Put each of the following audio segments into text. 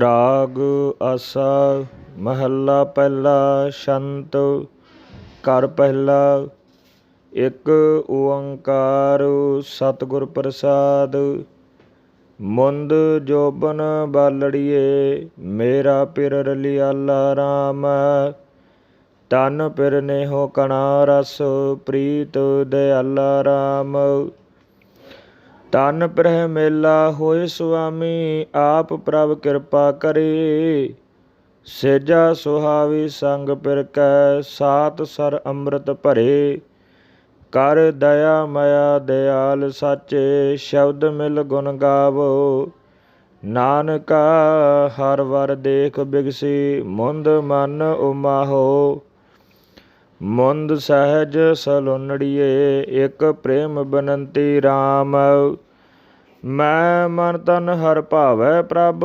ਰਾਗ, ਆਸਾ, ਮਹੱਲਾ ਪਹਿਲਾ, ਸ਼ੰਤ, ਘਰ ਪਹਿਲਾ, ਇੱਕ ਓੰਕਾਰ, ਸਤਿਗੁਰ ਪ੍ਰਸਾਦ, ਮੁੰਦ ਜੋਬਨ ਬਾਲੜੀਏ, ਮੇਰਾ ਪਿਰ ਰਲਿਆਲਾ RAM ਤਨ ਪਿਰ ਨੇਹੋ ਕਣਾ ਰਸ, ਪ੍ਰੀਤ ਦਿਆਲਾ RAM ਤਨ ਪ੍ਰਹਿ ਮੇਲਾ ਹੋਏ ਸੁਆਮੀ, ਆਪ ਪ੍ਰਭ ਕਿਰਪਾ ਕਰੇ। ਸੇਜਾ ਸੁਹਾਵੀ ਸੰਗ ਪਿਰ ਕੈ ਸਾਤ ਸਰ ਅੰਮ੍ਰਿਤ ਭਰੇ। ਕਰ ਦਇਆ ਮਇਆ ਦਿਆਲ ਸਾਚੇ, ਸ਼ਬਦ ਮਿਲ ਗੁਣ ਗਾਵੋ। ਨਾਨਕਾ ਹਰ ਵਰ ਦੇਖ ਬਿਗਸੀ, ਮੁੰਦ ਮਨ ਉਮਾਹੋ। ਮੁੰਦ ਸਹਿਜ ਸਲੋਨੜੀਏ, ਇਕ ਪ੍ਰੇਮ ਬਨੰਤੀ RAM ਮੈਂ ਮਨ ਤਨ ਹਰ ਭਾਵੈ ਪ੍ਰਭ,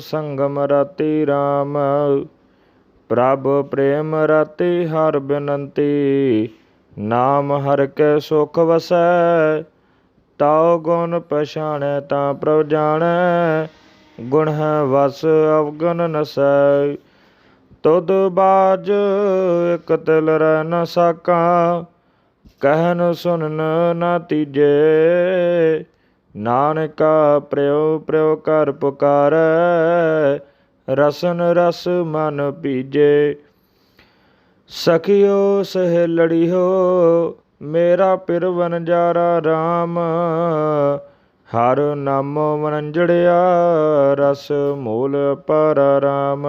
ਸੰਗਮ ਰਤੀ RAM ਪ੍ਰਭ ਪ੍ਰੇਮ ਰਤੀ ਹਰ ਬਨੰਤੀ, ਨਾਮ ਹਰ ਕੈ ਸੁਖ ਵਸੈ। ਤਾਉ ਗੁਣ ਪਛਾਣੈ ਤਾਂ ਪ੍ਰਭ ਜਾਣੈ, ਗੁਣ ਹੈ ਵਸ ਅਵਗਨ ਨਸੈ। ਤੁਧ ਬਾਜ ਇਕ ਤਿਲ ਰਹਿ ਨ ਸਾਕਾਂ, ਕਹਿਨ ਸੁਨਨ ਨਾ ਤੀਜੇ। ਨਾਨਕਾ ਪ੍ਰਿਉ ਪ੍ਰਿਉ ਕਰ ਪੁਕਾਰੈ, ਰਸਨ ਰਸ ਮਨ ਪੀਜੇ। ਸਖਿਓ, ਸਹੇਲੜੀਓ, ਮੇਰਾ ਪਿਰ ਵਨਜਾਰਾ RAM ਹਰ ਨਾਮ ਵਣਜੜਿਆ, ਰਸ ਮੂਲ ਪਰ RAM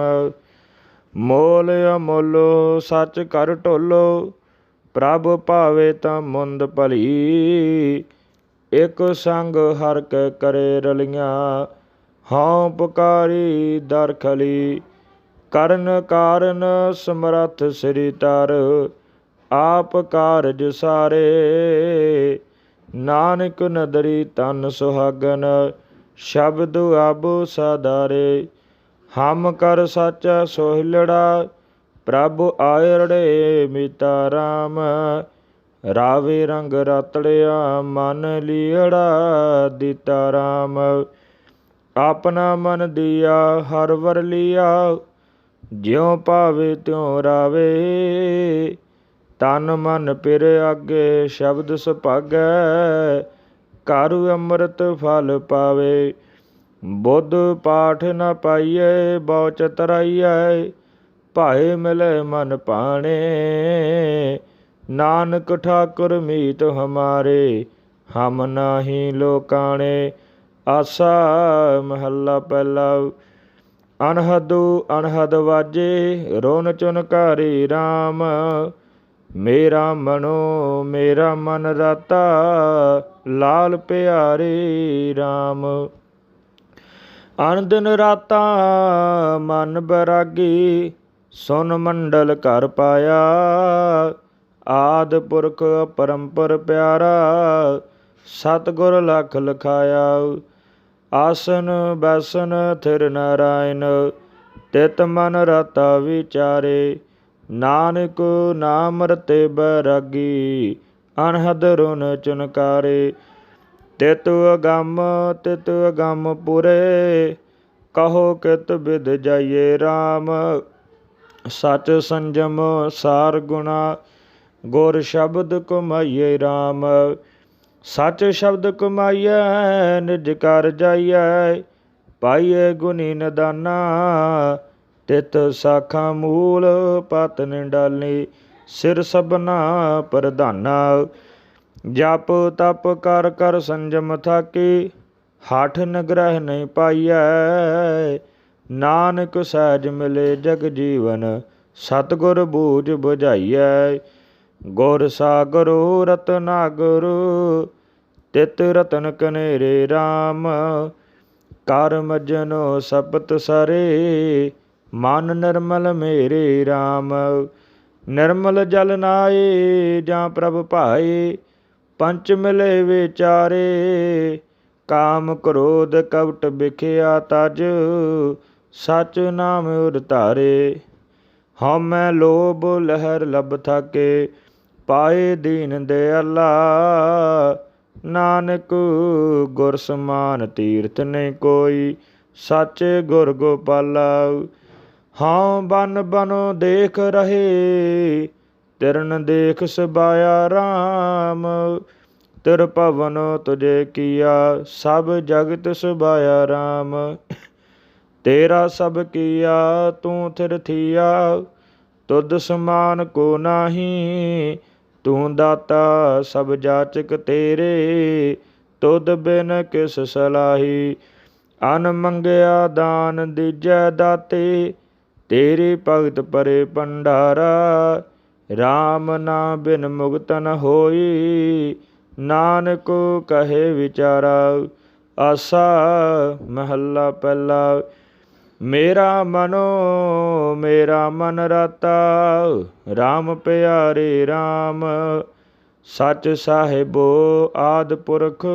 ਮੋਲ ਅਮੋਲੋ, ਸੱਚ ਕਰ ਢੋਲੋ, ਪ੍ਰਭ ਭਾਵੇ ਤਾਂ ਮੁੰਦ ਭਲੀ। ਇਕ ਸੰਗ ਹਰ ਕੈ ਕਰੇ ਰਲੀਆਂ, ਹਉ ਪੁਕਾਰੀ ਦਰ ਕਰਨ ਕਾਰਨ ਸਮਰੱਥ ਸ੍ਰੀ ਤਰ, ਆਪ ਕਾਰਜ ਸਾਰੇ। ਨਾਨਕ ਨਦਰੀ ਤਨ ਸੁਹਾਗਨ, ਸ਼ਬਦ ਆਬੋ ਸਦਾਰੇ ਹਮ ਕਰ ਸਾਚਾ ਸੋਹਿਲੜਾ, ਪ੍ਰਭ ਆਇਰੜੇ ਮਿਤਾ RAM ਰਾਵੇ ਰੰਗ ਰਤੜਿਆ, ਮਨ ਲੀੜਾ ਦਿੱਤਾ RAM ਆਪਣਾ ਮਨ ਦੀਆ, ਹਰ ਵਰ ਲਿਆ। ਜਿਉ ਭਾਵੇ ਤਿਉ ਰਾਵੇ, ਤਨ ਮਨ ਪਿਰ ਆਗੇ ਸ਼ਬਦ ਸੁਭਾਗੈ। ਕਰ ਅੰਮ੍ਰਿਤ ਫਲ ਪਾਵੇ ਬੁੱਧ ਪਾਠ ਨ ਪਾਈਐ, ਬਹੁ ਚਤਰਾਈਐ, ਭਾਏ ਮਿਲੇ ਮਨ ਪਾਣੇ ਨਾਨਕ ਠਾਕੁਰ ਮੀਤ ਹਮਾਰੇ, ਹਮ ਨਾਹੀ ਲੋਕਾਣੇ। ਆਸਾ ਮਹੱਲਾ ਪਹਿਲਾ ਅਨਹਦੂ ਅਨਹਦ ਵਾਜੇ ਰੋਨ ਚੁਨ ਘਾਰੀ RAM ਮੇਰਾ ਮਨੋ ਮੇਰਾ ਮਨ ਰਾਤਾ, ਲਾਲ ਪਿਆਰੇ RAM ਅਨ ਦਿਨ ਰਾਤਾ ਮਨ ਬਰਾਗੀ, ਸੁਨ ਮੰਡਲ ਘਰ ਪਾਇਆ। ਆਦ ਪੁਰਖ ਪਰੰਪਰ ਪਿਆਰਾ, ਸਤਗੁਰ ਲਖ ਲਖਾਇਆ। ਆਸਨ ਬੈਸਨ ਥਿਰ ਨਾਰਾਇਣ, ਤਿਤ ਮਨ ਰਤਾ ਵਿਚਾਰੇ। ਨਾਨਕ ਨਾਮ ਰਤੇ ਬੈਰਾਗੀ, ਅਨਹਦ ਰੁਨ ਚੁਨਕਾਰੇ। ਤਿਤ ਅਗੰਮ ਤਿਤ ਅਗੰਮ ਪੁਰੇ, ਕਹੋ ਕਿਤ ਬਿਦ ਜਾਈਏ RAM ਸਚ ਸੰਜਮ ਸਾਰ ਗੁਣਾ, ਗੁਰ ਸ਼ਬਦ ਕਮਾਈਏ RAM ਸਚ ਸ਼ਬਦ ਕਮਾਈਐ ਨਿਜ ਕਰ ਜਾਈਐ ਪਾਈਏ ਗੁਨੀ ਨਦਾਨਾ। ਤਿਤ ਸਾਖਾ ਮੂਲ, ਪਤ ਨਿਡਾਲੀ, ਸਿਰ ਸਭਨਾ ਪ੍ਰਧਾਨਾ। ਜਪ ਤਪ ਕਰ ਕਰ ਸੰਜਮ ਥਾਕੀ, ਹਠ ਨਗ੍ਰਹਿ ਨਹੀਂ ਪਾਈਐ। ਨਾਨਕ ਸਹਿਜ ਮਿਲੇ ਜਗ ਜੀਵਨ, ਸਤਗੁਰ ਬੂਝ 부ਝਾਈਐ ਗੁਰ ਸਾਗਰੋ ਰਤਨਾਗਰੋ ਤਿਤ ਰਤਨ ਕਨੇਰੇ RAM ਕਰ ਮਜਨੋ ਸਪਤ ਸਰੇ, ਮਨ ਨਿਰਮਲ ਮੇਰੇ RAM ਨਿਰਮਲ ਜਲ ਨਾਏ ਜਾਂ ਪ੍ਰਭ ਭਾਏ ਪੰਚ ਮਿਲੇ ਵਿਚਾਰੇ, ਕਾਮ ਕ੍ਰੋਧ ਕਵਟ ਵਿਖਿਆ ਤਜ, ਸਚ ਨਾਮ ਉਰ ਧਾਰੇ। ਹਉਮੈ ਲੋਭ ਲਹਿਰ ਲਬ ਥਾਕੇ, ਪਾਏ ਦੀਨ ਦਿਆਲਾ। ਨਾਨਕ ਗੁਰ ਸਮਾਨ ਤੀਰਥ ਨਹੀਂ ਕੋਈ, ਸਾਚੇ ਗੁਰ ਗੋਪਾਲਾ। ਹਾਂ ਬਨ ਬਨੋ ਦੇਖ ਰਹੇ ਤਿਰਨ ਦੇਖ ਸਬਾਇਆ RAM ਤਿਰ ਭਵਨ ਤੁਝੇ ਕੀਆ, ਸਭ ਜਗਤ ਸਬਾਇਆ RAM ਤੇਰਾ ਸਭ ਕੀਆ, ਤੂੰ ਥਿਰ ਥੀਆ, ਤੁਧ ਸਮਾਨ ਕੋ ਨਾਹੀ। ਤੂੰ ਦਾਤਾ ਸਭ ਜਾਚਕ ਤੇਰੇ, ਤੁਧ ਬਿਨ ਕਿਸ ਸਲਾਹੀ। ਅਨ ਮੰਗਿਆ ਦਾਨ ਦੀਜੈ ਦਾਤੇ, ਤੇਰੇ ਭਗਤ ਪਰੇ ਭੰਡਾਰਾ। RAM ਨਾ ਬਿਨ ਮੁਕਤ ਨ ਹੋਈ, ਨਾਨਕ ਕਹੇ ਵਿਚਾਰਾ, ਆਸਾ ਮਹੱਲਾ ਪਹਿਲਾ। ਮੇਰਾ ਮਨੋ, ਮੇਰਾ ਮਨ ਰਤਾ RAM ਪਿਆਰੇ RAM ਸਚ ਸਾਹਿਬੋ ਆਦ ਪੁਰਖ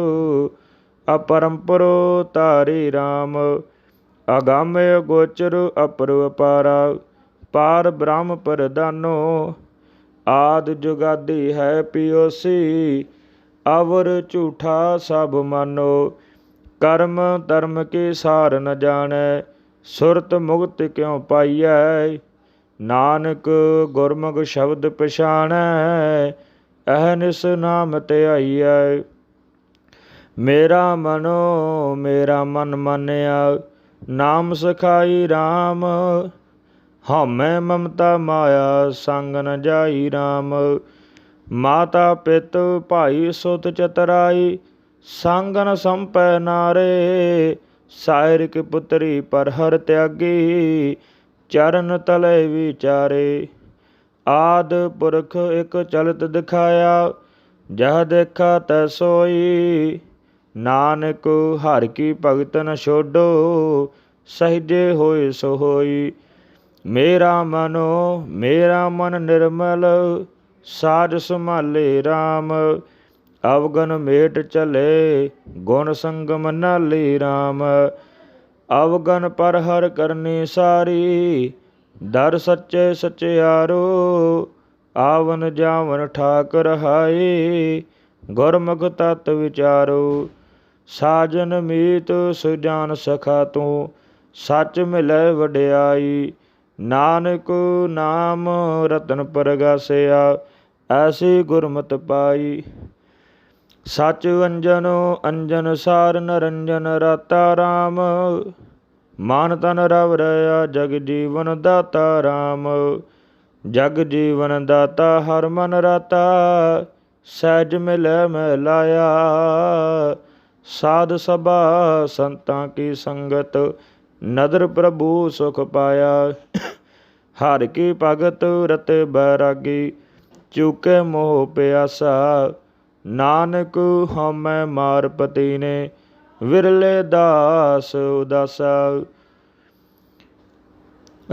ਅਪਰੰਪਰੋ ਤਾਰੀ RAM ਅਗੰਮ ਗੋਚਰ ਅਪਰਵਪਾਰਾ ਪਾਰ ਬ੍ਰਹਮ ਪਰਦਾਨੋ ਆਦ ਜੁਗਾਦੀ ਹੈ ਪਿਓਸੀ, ਅਵਰ ਝੂਠਾ ਸਭ ਮਾਨੋ। ਕਰਮ ਧਰਮ ਕੇ ਸਾਰ ਨ ਜਾਣੈ, ਸੁਰਤ ਮੁਕਤ ਕਿਉ ਪਾਈਐ? ਨਾਨਕ ਗੁਰਮੁਖ ਸ਼ਬਦ ਪਛਾਣੈ ਅਹਨਿਸ ਨਾਮ ਧਿਆਈਐ ਮੇਰਾ ਮਨੋ, ਮੇਰਾ ਮਨ ਮੰਨਿਆ, ਨਾਮ ਸਖਾਈ RAM ਹਉਮੈ ਮਮਤਾ ਮਾਇਆ ਸੰਗ ਨ ਜਾਈ RAM ਮਾਤਾ ਪਿਤ ਭਾਈ ਸੁਤ ਚਤਰਾਈ, ਸੰਗ ਨ ਸੰਪੈ ਨਾਰੇ। ਸਾਇਰਿਕ ਪੁੱਤਰੀ ਪਰ ਹਰ ਤਿਆਗੀ, ਚਰਨ ਤਲੇ ਵਿਚਾਰੇ। ਆਦ ਪੁਰਖ ਇੱਕ ਚਲਤ ਦਿਖਾਇਆ, ਜਹ ਦੇਖਾ ਤੈ ਸੋਈ। ਨਾਨਕ ਹਰ ਕੀ ਭਗਤ ਨ ਛੋਡੋ ਸਹਿਜੇ ਹੋਏ ਸੋ ਹੋਈ। ਮੇਰਾ ਮਨੋ, ਮੇਰਾ ਮਨ ਨਿਰਮਲ, ਸਾਜ ਸੰਭਾਲੇ RAM ਅਵਗਨ ਮੇਟ ਚਲੇ, ਗੁਣ ਸੰਗਮ ਨਾਲੇ RAM ਅਵਗਨ ਪਰ ਹਰ ਕਰਨੀ ਸਾਰੀ, ਦਰ ਸੱਚੇ ਸਚਿਆਰੋ। ਆਵਨ ਜਾਵਨ ਠਾਕਰ ਰਹਾਏ ਗੁਰਮੁਖ ਤਤ ਵਿਚਾਰੋ। ਸਾਜਨ ਮੀਤ ਸੁਜਾਨ ਸਖਾ ਤੂੰ, ਸੱਚ ਮਿਲੈ ਵਡਿਆਈ। ਨਾਨਕ ਨਾਮ ਰਤਨ ਪਰਗਾਸਿਆ, ਐਸੀ ਗੁਰਮਤਿ ਪਾਈ। ਸਚ ਅੰਜਨੋ, ਅੰਜਨ ਸਾਰ ਨਰੰਜਨ ਰਾਤਾ RAM ਮਾਨ ਤਨ ਰਵ ਰਿਆ ਜਗ ਜੀਵਨ ਦਾਤਾ RAM ਜਗ ਜੀਵਨ ਦਾਤਾ ਹਰ ਮਨ ਰਾਤਾ, ਸਹਿਜ ਮਿਲੈ ਮੈਂ ਸਾਧ ਸਭਾ ਸੰਤਾਂ ਕੀ ਸੰਗਤ ਨਦਰ ਪ੍ਰਭੂ ਸੁਖ ਪਾਇਆ। ਹਰ ਕੀ ਭਗਤ ਰਤ ਬੈਰਾਗੀ, ਚੁਕੇ ਮੋਹ ਪਿਆਸਾ। ਨਾਨਕ ਹਮੈ ਮਾਰ ਪਤੀ ਨੇ ਵਿਰਲੇ ਦਾਸ ਉਦਾਸਾ।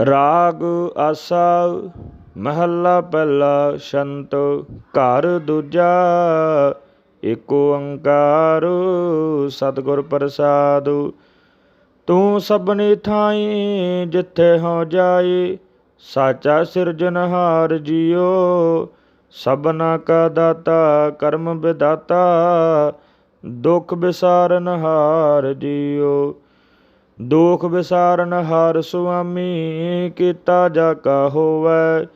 ਰਾਗ ਆਸਾ, ਮਹੱਲਾ ਪਹਿਲਾ ਸ਼ੰਤ, ਘਰ ਦੂਜਾ, ਏਕ ਓੰਕਾਰ ਸਤਿਗੁਰ ਪ੍ਰਸਾਦੁ। ਤੂੰ ਸਭਨੀ ਥਾਈ ਜਿੱਥੇ ਹੋ ਜਾਈ ਸਾਚਾ ਸਿਰਜਨਹਾਰ ਜੀਓ। ਸਭਨਾ ਕਾ ਦਾਤਾ, ਕਰਮ ਵਿਦਾਤਾ, ਦੁਖ ਵਿਸਾਰਨ ਹਾਰ ਜੀਓ। ਦੁਖ ਵਿਸਾਰਨ ਹਾਰ ਸੁਆਮੀ, ਕੀਤਾ ਜਾ ਕਾ ਹੋਵੇ।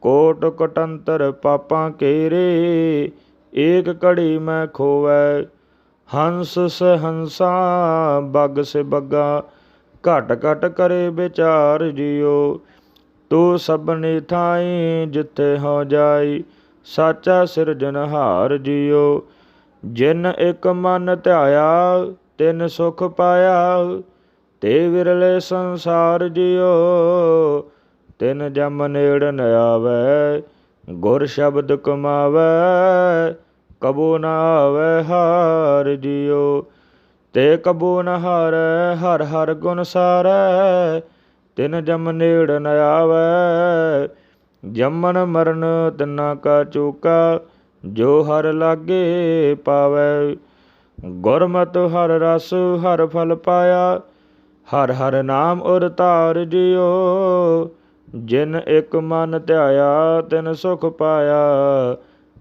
ਕੋਟ ਕਟੰਤਰ ਪਾਪਾਂ ਕੇਰੇ, ਏਕ ਘੜੀ ਮੈਂ ਖੋਵੈ। ਹੰਸ ਸ ਹੰਸਾ ਬੱਗ ਸੇ ਬੱਗਾ ਘਟ ਘਟ ਕਰੇ ਵਿਚਾਰ ਜਿਉ। ਤੂੰ ਸਭਨੀ ਥਾਈ ਜਿੱਥੇ ਹੋ ਜਾਈ, ਸਾਚਾ ਸਿਰਜਨਹਾਰ ਜਿਉ। ਜਿਨ ਇਕ ਮਨ ਧਿਆਇਆ, ਤਿਨ ਸੁਖ ਪਾਇਆ, ਤੇ ਵਿਰਲੇ ਸੰਸਾਰ ਜਿਉ। ਤਿਨ ਜਮ ਨੇੜ ਨ ਆਵੈ, ਗੁਰ ਸ਼ਬਦ ਕਮਾਵੈ ਕਬੋ ਨਾ ਆਵੈ ਹਾਰ ਜਿਉ, ਤੇ ਕਬੋ ਨ ਹਾਰੈ, ਹਰ ਹਰ ਗੁਣ ਸਾਰੈ। ਤਿਨ ਜਮ ਨੇੜ ਨ ਆਵੈ ਜੰਮਨ ਮਰਨ ਤਿਨਾ ਕਾ ਚੂਕਾ। ਜੋ ਹਰ ਲਾਗੇ ਪਾਵੈ, ਗੁਰਮਤ ਹਰ ਰਸ ਹਰ ਫਲ ਪਾਇਆ। ਹਰ ਹਰ ਨਾਮ ਉਰ ਧਾਰ ਜਿਉ, ਜਿਨ ਇੱਕ ਮਨ ਧਿਆਇਆ ਤਿਨ ਸੁਖ ਪਾਇਆ।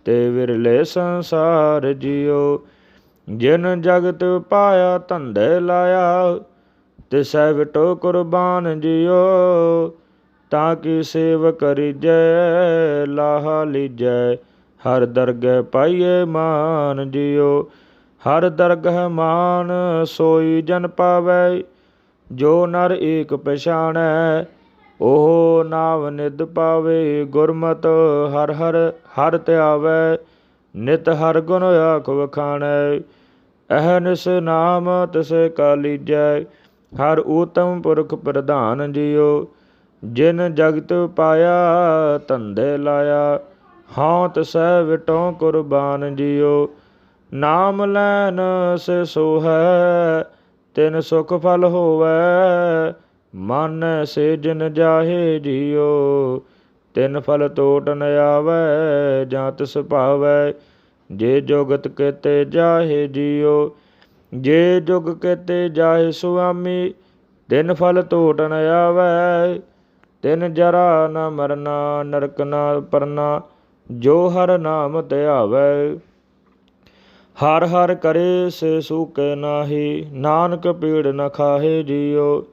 ਤੇ ਵਿਰਲੇ ਸੰਸਾਰ ਜਿਉ। ਜਿਨ ਜਗਤ ਪਾਇਆ ਧੰਦੇ ਲਾਇਆ ਤਿਸੈ ਵਿਟੋ ਕੁਰਬਾਨ ਜਿਉ। ਤਾਂ ਕੀ ਸੇਵ ਕਰੀਜੈ, ਲਾਹਾ ਲੀਜੈ, ਹਰ ਦਰਗਹਿ ਪਾਈਏ ਮਾਨ ਜਿਉ। ਹਰ ਦਰਗਹਿ ਮਾਨ ਸੋਈ ਜਨ ਪਾਵੈ, ਜੋ ਨਰ ਏਕ ਪਛਾਣੈ ਉਹ ਨਾਮ ਨਿਦ ਪਾਵੇ ਗੁਰਮਤ, ਹਰ ਹਰ ਹਰ ਧਿਆਵੈ ਨਿਤ ਹਰ ਗੁਣ ਆਖ ਵਖਾਣੈ। ਅਹਨਿਸ ਨਾਮ ਤਿਸੈ ਕਾ ਲੀਜੈ, ਹਰ ਊਤਮ ਪੁਰਖ ਪ੍ਰਧਾਨ ਜਿਉ ਜਿਨ ਜਗਤ ਪਾਇਆ, ਧੰਦੇ ਲਾਇਆ ਹਾਂ ਤਸੈ ਵਿਟੋ ਕੁਰਬਾਨ ਜਿਉ ਨਾਮ ਲੈਨ ਸੇ ਸੋਹੈ, ਤਿਨ ਸੁਖ ਫਲ ਹੋਵੈ ਮਨ ਸੇ ਜਿਨ ਜਾਹੇ ਜਿਉ, ਤਿਨ ਫਲ ਤੋਟ ਨ ਆਵੈ, ਜਾਂ ਤਿਸ ਭਾਵੈ, ਜੇ ਜੁਗਤ ਕੇਤੇ ਜਾਹੇ ਜਿਉ, ਜੇ ਜੁਗ ਕੇਤੇ ਜਾਹੇ ਸੁਆਮੀ, ਤਿਨ ਫਲ ਤੋਟ ਨ ਆਵੈ, ਤਿਨ ਜਰਾ ਨ ਮਰਨਾ, ਨਰਕ ਨ ਪਰਨਾ, ਜੋ ਹਰ ਨਾਮ ਧਿਆਵੈ ਹਰ ਹਰ ਕਰੇ ਸੇ ਸੂਕੇ ਨਾਹੀ, ਨਾਨਕ ਪੀੜ ਨ ਖਾਹੇ ਜਿਉ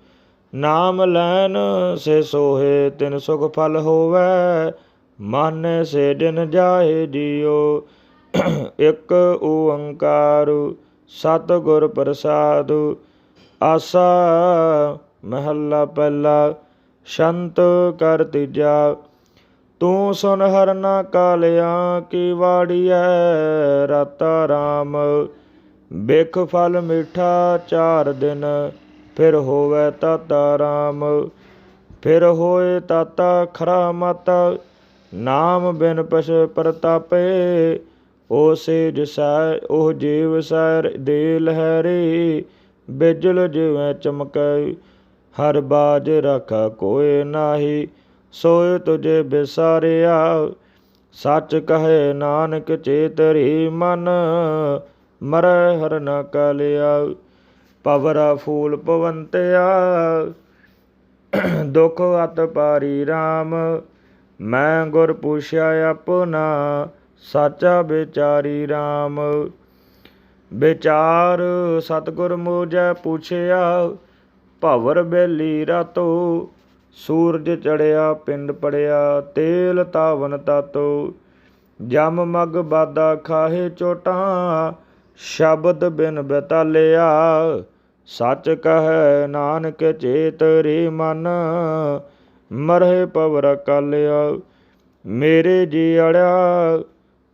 ਨਾਮ ਲੈਨ ਸੇ ਸੋਹੇ ਤਿਨ ਸੁਖ ਫਲ ਹੋਵੇ, ਮਨ ਸੇ ਦਿਨ ਜਾਏ ਜਿਉ ਇੱਕ ਓੰਕਾਰ ਸਤ ਗੁਰ ਪ੍ਰਸਾਦੁ, ਆਸਾ ਮਹੱਲਾ ਪਹਿਲਾ, ਸ਼ੰਤ ਕਰ ਤੀਜਾ। ਤੂੰ ਸੁਨ ਹਰਨਾ ਕਾਲਿਆ, ਕੀ ਵਾੜੀਐ ਰਤਾ ਰਾਮ। ਬਿਖ ਫਲ ਮਿਠਾ ਚਾਰ ਦਿਨ ਫਿਰ ਹੋਵੇ ਤਾਤਾ ਰਾਮ, ਫਿਰ ਹੋਏ ਤਾਤਾ ਖਰਾ ਮਤ, ਨਾਮ ਬਿਨ ਪਛ ਪ੍ਰਤਾਪੇ ਓ ਸੇਜ ਜਸੈ ਉਹ ਜੀਵ ਸਰ ਦੇ ਲਹਿਰੀ, ਬਿਜਲ ਜਿਵੇਂ ਚਮਕੈ, ਹਰ ਬਾਜ ਰਖਾ ਕੋਏ ਨਾਹੀ, ਸੋਇ ਤੁਝੇ ਬਿਸਾਰਿਆ, ਸੱਚ ਕਹੇ ਨਾਨਕ ਚੇਤਰੀ ਮਨ, ਮਰੈ ਹਰ ਨ ਕਲਿਆ। ਪਵਰਾ ਫੂਲ ਪਵੰਤਿਆ। ਦੁਖ ਅਤ ਪਾਰੀ RAM ਮੈਂ ਗੁਰ ਪੁੱਛਿਆ ਆਪਣਾ, ਸਾਚਾ ਵਿਚਾਰੀ RAM ਵਿਚਾਰ ਸਤਗੁਰ ਮੋਜੈ ਪੁੱਛਿਆ, ਭਵਰ ਬੇਲੀ ਰਾਤੋ, ਸੂਰਜ ਚੜਿਆ ਪਿੰਡ ਪੜਿਆ, ਤੇਲ ਤਾਵਨ ਤਾਤੋ। ਜਮ ਮਗ ਬਾਦਾ ਖਾਹੇ ਚੋਟਾਂ ਸ਼ਬਦ ਬਿਨ ਬਤਲਿਆ, ਸੱਚ ਕਹੈ ਨਾਨਕ ਚੇਤ ਰੇ ਮਨ, ਮਰਹਿ ਪਵਰ ਕਾਲਿਆ। ਮੇਰੇ ਜੀ ਅੜਿਆ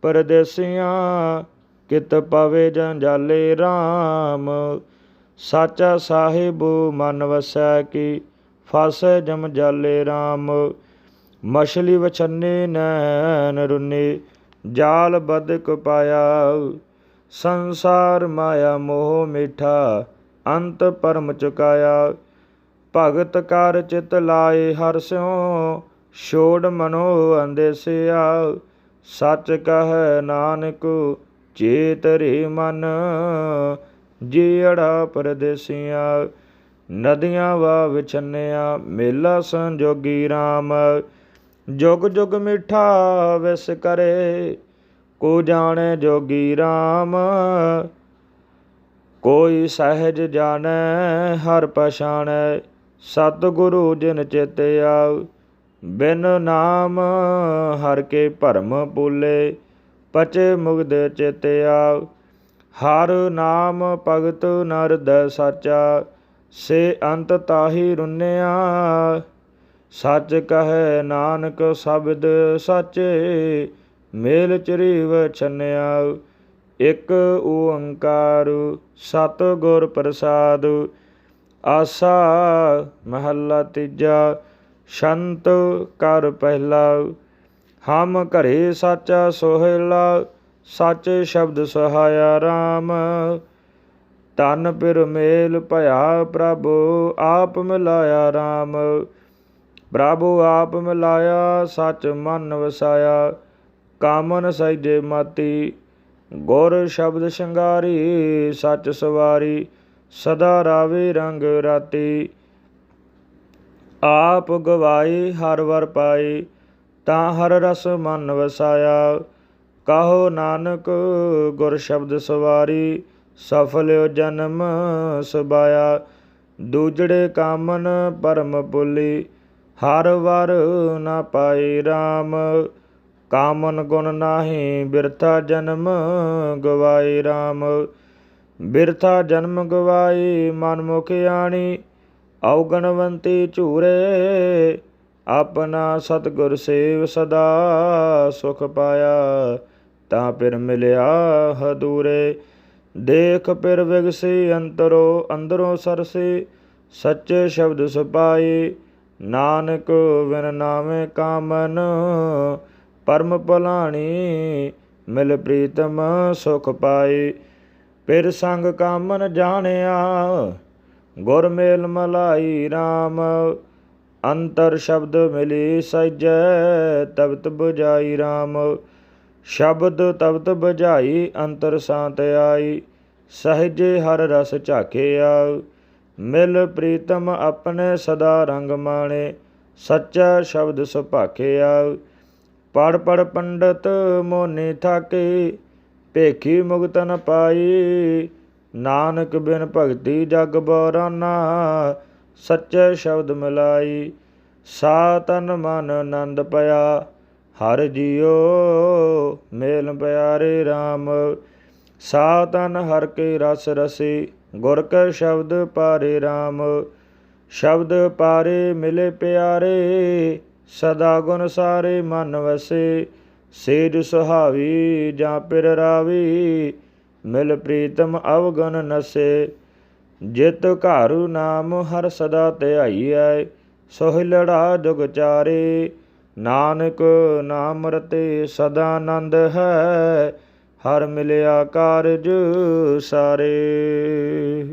ਪਰਦੇਸੀਆਂ, ਕਿਤ ਪਵੇ ਜੰਜਾਲੇ RAM ਸਾਚਾ ਸਾਹਿਬ ਮਨ ਵਸੈ ਕੀ, ਫਾਸੈ ਜਮ ਜਾਲੇ RAM ਮਛਲੀ ਵਛੰਨੇ ਨੈਣ ਰੁੰਨੇ, ਜਾਲ ਬਦਕ ਪਾਇਆ। ਸੰਸਾਰ ਮਾਇਆ ਮੋਹ ਮਿਠਾ, ਅੰਤ ਪਰਮ ਚੁਕਾਇਆ। ਭਗਤ ਕਰ ਚਿਤ ਲਾਏ ਹਰ ਸਿਉ, ਛੋੜ ਮਨੋ ਅੰਦੇਸਿਆ ਸੱਚ ਕਹੈ ਨਾਨਕ, ਚੇਤ ਰੇ ਮਨ ਜੀੜਾ ਪਰਦੇਸੀਆਂ। ਨਦੀਆਂ ਵਾ ਵਿਛੰਨਿਆ, ਮੇਲਾ ਸੰਜੋਗੀ RAM ਜੁਗ ਜੁਗ ਮਿਠਾ ਵਿਸ ਕਰੇ। ਕੋ ਜਾਣੈ ਜੋਗੀ RAM ਕੋਈ ਸਹਿਜ ਜਾਣੈ, ਹਰ ਪਛਾਣੈ, ਸਤਿਗੁਰੂ ਜਿਨ ਜਿਨ ਚੇਤਿਆ ਬਿਨ ਨਾਮ ਹਰ ਕੇ ਭਰਮ ਪੂਲੇ ਪਚੇ ਮੁਗਦ ਚੇਤਿਆ ਹਰ ਨਾਮ ਭਗਤ ਨਰਦੈ ਸਾਚਾ, ਸੇ ਅੰਤ ਤਾਹੀ ਰੁਨਿਆ, ਸੱਚ ਕਹੈ ਨਾਨਕ ਸ਼ਬਦ ਸਾਚੇ ਮੇਲ ਚਰੀਵ ਛੰਨਿਆ ਇਕ ਓੰਕਾਰ ਸਤ ਗੁਰ ਪ੍ਰਸਾਦ, ਆਸਾ ਮਹੱਲਾ ਤੀਜਾ, ਸ਼ੰਤ ਕਰ ਪਹਿਲਾ, ਹਮ ਘਰੇ ਸਾਚਾ ਸੋਹਿਲਾ, ਸੱਚ ਸ਼ਬਦ ਸਹਾਇਆ RAM ਤਨ ਪਿਰ ਮੇਲ ਭਇਆ ਪ੍ਰਭ ਆਪ ਮਿਲਾਇਆ RAM ਪ੍ਰਭ ਆਪ ਮਿਲਾਇਆ, ਸੱਚ ਮਨ ਵਸਾਇਆ ਕਾਮਨ ਸਹਿਜੇ ਮਾਤੀ, ਗੁਰ ਸ਼ਬਦ ਸ਼ਿੰਗਾਰੀ, ਸੱਚ ਸਵਾਰੀ, ਸਦਾ ਰਾਵੇ ਰੰਗ ਰਾਤੀ। ਆਪ ਗਵਾਏ ਹਰ ਵਰ ਪਾਏ ਤਾਂ ਹਰ ਰਸ ਮਨ ਵਸਾਇਆ। ਕਾਹੋ ਨਾਨਕ ਗੁਰ ਸ਼ਬਦ ਸਵਾਰੀ ਸਫਲਿਓ ਜਨਮ ਸੁਬਾਇਆ। ਦੂਜੜੇ ਕਾਮਨ ਪਰਮ ਪੁਲੀ ਹਰ ਵਰ ਨਾ ਪਾਈ RAM ਕਾਮਨ ਗੁਣ ਨਾਹੀ ਬਿਰਥਾ ਜਨਮ ਗਵਾਈ RAM ਬਿਰਥਾ ਜਨਮ ਗਵਾਈ ਮਨ ਮੁਖ ਆਣੀ, ਔਗਣਵੰਤੀ ਝੂਰੇ ਆਪਣਾ ਸਤਿਗੁਰ ਸੇਵ ਸਦਾ ਸੁਖ ਪਾਇਆ। ਤਾਂ ਫਿਰ ਮਿਲਿਆ ਹਦੂਰੇ, ਦੇਖ ਫਿਰ ਵਿਗਸੀ ਅੰਤਰੋ ਅੰਦਰੋਂ ਸਰਸੇ, ਸੱਚੇ ਸ਼ਬਦ ਸੁਪਾਈ। ਨਾਨਕ ਵਿਨ ਨਾਮੇ ਕਾਮਨ ਪਰਮ ਭਲਾਣੀ, ਮਿਲ ਪ੍ਰੀਤਮ ਸੁਖ ਪਾਈ ਪਿਰ ਸੰਗ ਕਾਮਨ ਜਾਣਿਆ, ਗੁਰ ਮੇਲ ਮਲਾਈ RAM ਅੰਤਰ ਸ਼ਬਦ ਮਿਲੀ ਸਜੈ ਤਬਤ 부ਜਾਈ RAM ਸ਼ਬਦ ਤਬਤ 부ਜਾਈ ਅੰਤਰ ਸ਼ਾਂਤ ਆਈ। ਸਹਜੇ ਹਰ ਰਸ ਝਾਕਿਆ। ਮਿਲ ਪ੍ਰੀਤਮ ਆਪਣੇ ਸਦਾ ਰੰਗ ਮਾਣੇ, ਸੱਚਾ ਸ਼ਬਦ ਸੁਭਾਖਿਆ ਪੜ ਪੜ ਪੰਡਤ ਮੋਨੇ ਥਾਕੇ, ਭੇਖੀ ਮੁਕਤ ਨ ਪਾਈ। ਨਾਨਕ ਬਿਨ ਭਗਤੀ ਜਗ ਬੋਰਾਨਾ, ਸੱਚੇ ਸ਼ਬਦ ਮਿਲਾਈ। ਸਾ ਤਨ ਮਨ ਆਨੰਦ ਪਿਆ, ਹਰ ਜੀਓ ਮੇਲ ਪਿਆਰੇ RAM ਸਾ ਤਨ ਹਰ ਕੇ ਰਸ ਰਸੀ, ਗੁਰ ਕੈ ਸ਼ਬਦ ਪਾਰੇ RAM ਸ਼ਬਦ ਪਾਰੇ ਮਿਲੇ ਪਿਆਰੇ ਸਦਾ ਗੁਣ ਸਾਰੇ ਮਨ ਵਸੇ, ਸੇਜ ਸੁਹਾਵੀ ਜਾਂ ਪਿਰ ਰਾਵੀ, ਮਿਲ ਪ੍ਰੀਤਮ ਅਵਗਨ ਨਸੇ। ਜਿਤ ਘਾਰੂ ਨਾਮ ਹਰ ਸਦਾ ਧਿਆਈਐ, ਸੋਹਿ ਲੜਾ ਜੁਗ ਚਾਰੇ। ਨਾਨਕ ਨਾਮ ਰਤੇ ਸਦਾ ਆਨੰਦ ਹੈ, ਹਰ ਮਿਲਿਆ ਕਾਰਜ ਸਾਰੇ।